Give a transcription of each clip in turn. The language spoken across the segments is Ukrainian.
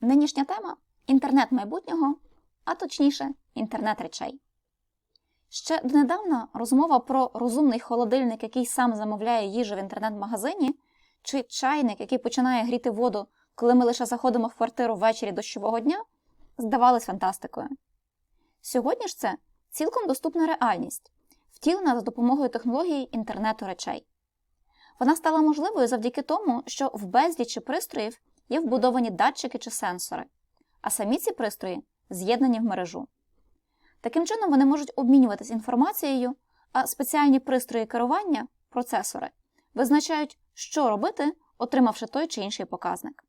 Нинішня тема інтернет майбутнього, а точніше, інтернет речей. Ще донедавна розмова про розумний холодильник, який сам замовляє їжу в інтернет-магазині, чи чайник, який починає гріти воду, коли ми лише заходимо в квартиру ввечері дощового дня, здавалась фантастикою. Сьогодні ж це цілком доступна реальність, втілена за допомогою технології інтернету речей. Вона стала можливою завдяки тому, що в безлічі пристроїв є вбудовані датчики чи сенсори, а самі ці пристрої з'єднані в мережу. Таким чином вони можуть обмінюватись інформацією, а спеціальні пристрої керування процесори визначають, що робити, отримавши той чи інший показник.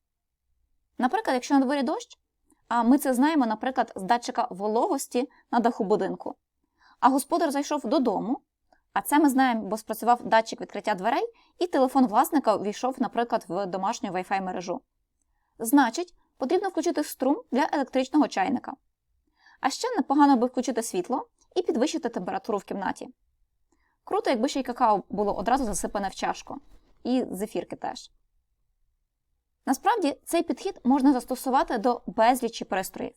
Наприклад, якщо на дворі дощ, а ми це знаємо, наприклад, з датчика вологості на даху будинку, а господар зайшов додому, а це ми знаємо, бо спрацював датчик відкриття дверей, і телефон власника увійшов, наприклад, в домашню Wi-Fi мережу. Значить, потрібно включити струм для електричного чайника. А ще непогано би включити світло і підвищити температуру в кімнаті. Круто, якби ще й какао було одразу засипане в чашку, і зефірки теж. Насправді, цей підхід можна застосувати до безлічі пристроїв.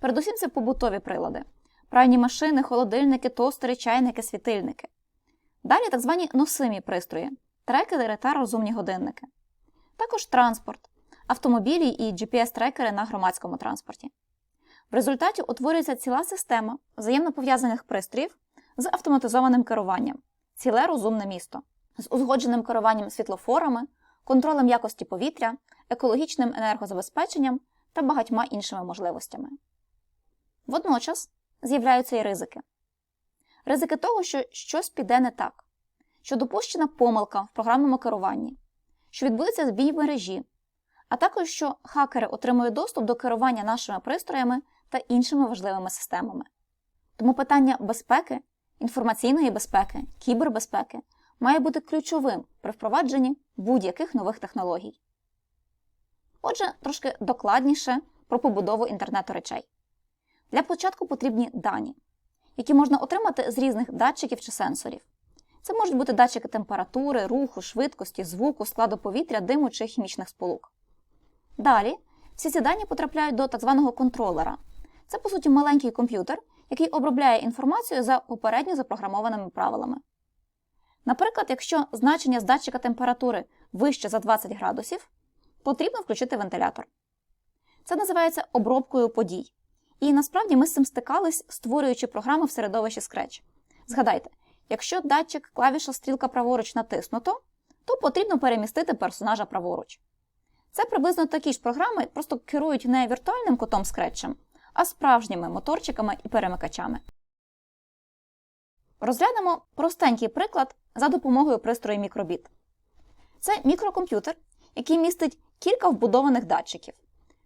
Передусім, це побутові прилади: пральні машини, холодильники, тостери, чайники, світильники. Далі так звані носимі пристрої, трекери та розумні годинники. Також транспорт, автомобілі і GPS-трекери на громадському транспорті. В результаті утворюється ціла система взаємно пов'язаних пристроїв з автоматизованим керуванням, ціле розумне місто, з узгодженим керуванням світлофорами, контролем якості повітря, екологічним енергозабезпеченням та багатьма іншими можливостями. Водночас з'являються і ризики. Ризики того, що щось піде не так, що допущена помилка в програмному керуванні, що відбудеться збій мережі, а також що хакери отримують доступ до керування нашими пристроями та іншими важливими системами. Тому питання безпеки, інформаційної безпеки, кібербезпеки має бути ключовим при впровадженні будь-яких нових технологій. Отже, трошки докладніше про побудову інтернету речей. Для початку потрібні дані, які можна отримати з різних датчиків чи сенсорів. Це можуть бути датчики температури, руху, швидкості, звуку, складу повітря, диму чи хімічних сполук. Далі всі ці дані потрапляють до так званого контролера. Це, по суті, маленький комп'ютер, який обробляє інформацію за попередньо запрограмованими правилами. Наприклад, якщо значення з датчика температури вище за 20 градусів, потрібно включити вентилятор. Це називається обробкою подій. І насправді ми з цим стикались, створюючи програми в середовищі Scratch. Згадайте, якщо датчик клавіша стрілка праворуч натиснуто, то потрібно перемістити персонажа праворуч. Це приблизно такі ж програми, просто керують не віртуальним котом скретчем, а справжніми моторчиками і перемикачами. Розглянемо простенький приклад за допомогою пристрою мікробіт. Це мікрокомп'ютер, який містить кілька вбудованих датчиків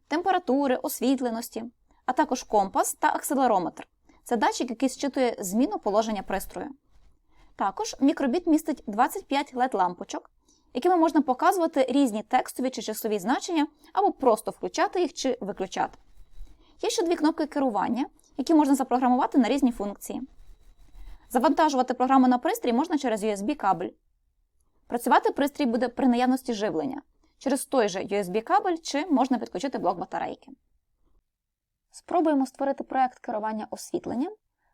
температури, освітленості, а також компас та акселерометр. Це датчик, який зчитує зміну положення пристрою. Також мікробіт містить 25 led лампочок, якими можна показувати різні текстові чи часові значення, або просто включати їх чи виключати. Є ще дві кнопки керування, які можна запрограмувати на різні функції. Завантажувати програму на пристрій можна через USB-кабель. Працювати пристрій буде при наявності живлення через той же USB-кабель чи можна підключити блок батарейки. Спробуємо створити проект керування освітленням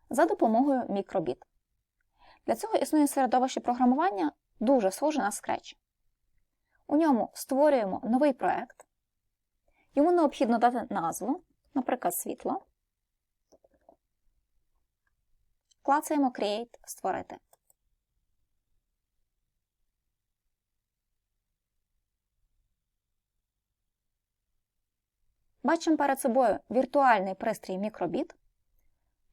за допомогою мікробіт. Для цього існує середовище програмування дуже схоже на Scratch. У ньому створюємо новий проект. Йому необхідно дати назву, наприклад, світло. Клацаємо Create Створити. Бачимо перед собою віртуальний пристрій мікробіт,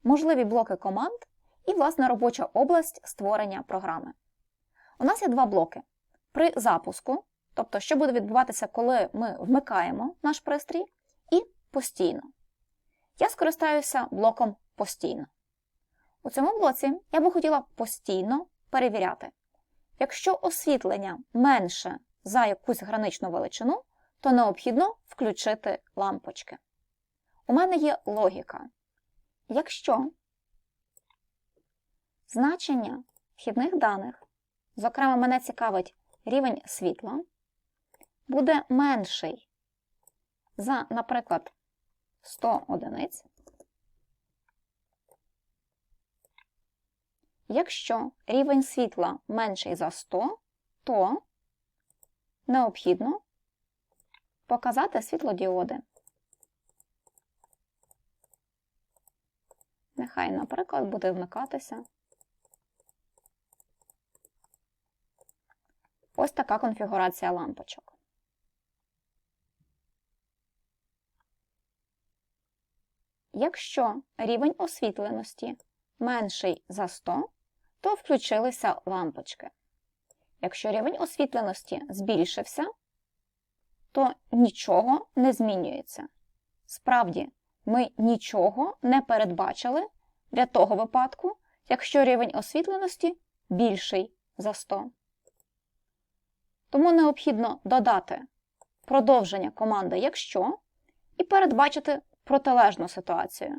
можливі блоки команд і, власне, робоча область створення програми. У нас є два блоки. При запуску, тобто, що буде відбуватися, коли ми вмикаємо наш пристрій, і постійно. Я скористаюся блоком постійно. У цьому блоці я би хотіла постійно перевіряти. Якщо освітлення менше за якусь граничну величину, то необхідно включити лампочки. У мене є логіка. Якщо значення вхідних даних, зокрема, мене цікавить рівень світла, буде менший за, наприклад, 100 одиниць, якщо рівень світла менший за 100, то необхідно показати світлодіоди. Нехай, наприклад, буде вмикатися. Ось така конфігурація лампочок. Якщо рівень освітленості менший за 100, то включилися лампочки. Якщо рівень освітленості збільшився, то нічого не змінюється. Справді, ми нічого не передбачили для того випадку, якщо рівень освітленості більший за 100. Тому необхідно додати продовження команди якщо і передбачити протилежну ситуацію.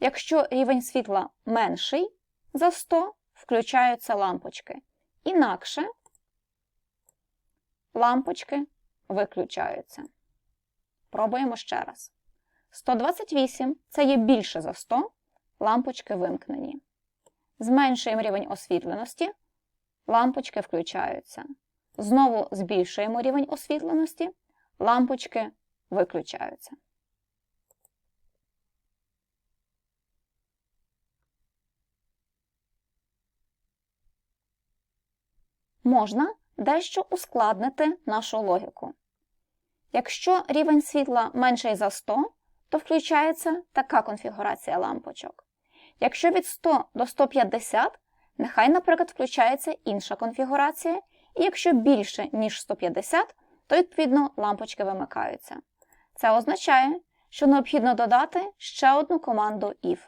Якщо рівень світла менший за 100, включаються лампочки. Інакше лампочки виключаються. Пробуємо ще раз. 128 це є більше за 100, лампочки вимкнені. Зменшуємо рівень освітленості, лампочки включаються. Знову збільшуємо рівень освітленості, лампочки виключаються. Можна дещо ускладнити нашу логіку. Якщо рівень світла менший за 100, то включається така конфігурація лампочок. Якщо від 100 до 150, нехай, наприклад, включається інша конфігурація, і якщо більше, ніж 150, то, відповідно, лампочки вимикаються. Це означає, що необхідно додати ще одну команду if.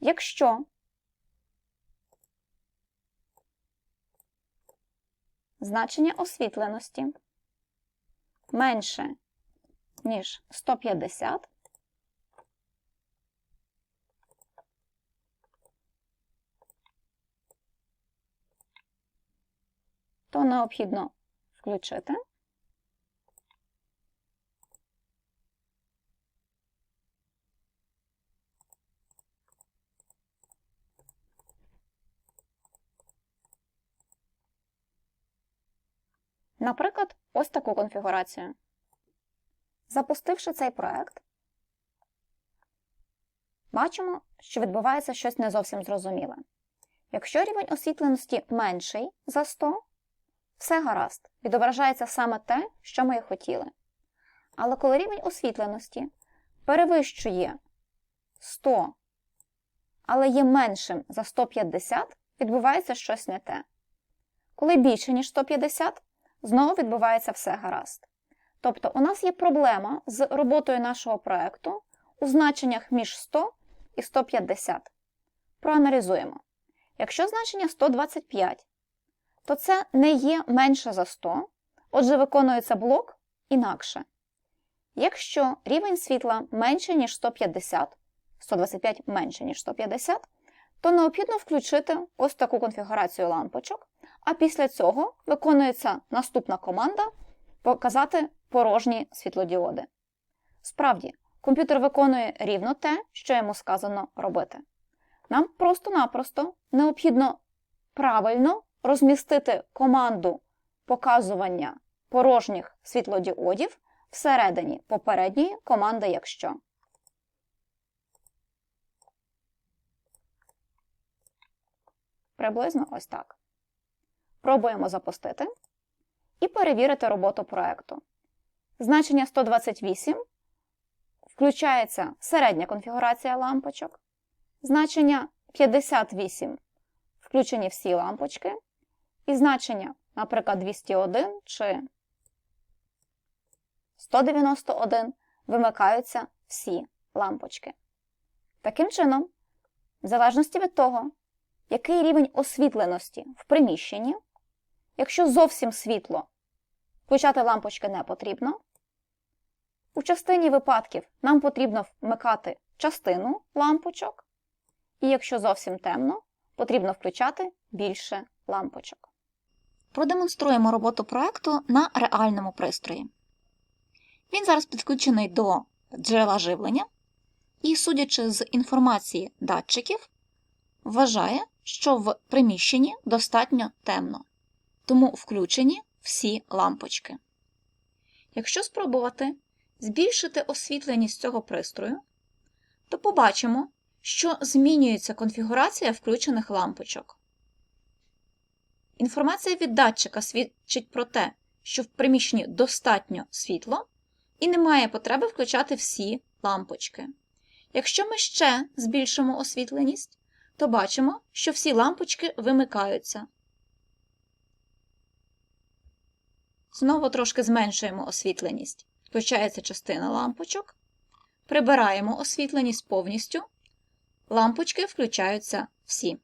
Якщо значення освітленості менше, ніж 150, то необхідно включити. Наприклад, ось таку конфігурацію. Запустивши цей проект, бачимо, що відбувається щось не зовсім зрозуміле. Якщо рівень освітленості менший за 100, все гаразд, відображається саме те, що ми і хотіли. Але коли рівень освітленості перевищує 100, але є меншим за 150, відбувається щось не те. Коли більше, ніж 150, знову відбувається все гаразд. Тобто, у нас є проблема з роботою нашого проекту у значеннях між 100 і 150. Проаналізуємо. Якщо значення 125, то це не є менше за 100, отже, виконується блок інакше. Якщо рівень світла менше, ніж 150, 125 менше, ніж 150, то необхідно включити ось таку конфігурацію лампочок, а після цього виконується наступна команда показати порожні світлодіоди. Справді, комп'ютер виконує рівно те, що йому сказано робити. Нам просто-напросто необхідно правильно розмістити команду показування порожніх світлодіодів всередині попередньої команди якщо. Приблизно ось так. Пробуємо запустити і перевірити роботу проекту. Значення 128 включається середня конфігурація лампочок. Значення 58 включені всі лампочки. І значення, наприклад, 201 чи 191 вимикаються всі лампочки. Таким чином, в залежності від того, який рівень освітленості в приміщенні, якщо зовсім світло, включати лампочки не потрібно. У частині випадків нам потрібно вмикати частину лампочок, і якщо зовсім темно, потрібно включати більше лампочок. Продемонструємо роботу проекту на реальному пристрої. Він зараз підключений до джерела живлення і, судячи з інформації датчиків, вважає, що в приміщенні достатньо темно, тому включені всі лампочки. Якщо спробувати збільшити освітленість цього пристрою, то побачимо, що змінюється конфігурація включених лампочок. Інформація від датчика свідчить про те, що в приміщенні достатньо світло і немає потреби включати всі лампочки. Якщо ми ще збільшимо освітленість, то бачимо, що всі лампочки вимикаються. Знову трошки зменшуємо освітленість. Включається частина лампочок. Прибираємо освітленість повністю. Лампочки включаються всі.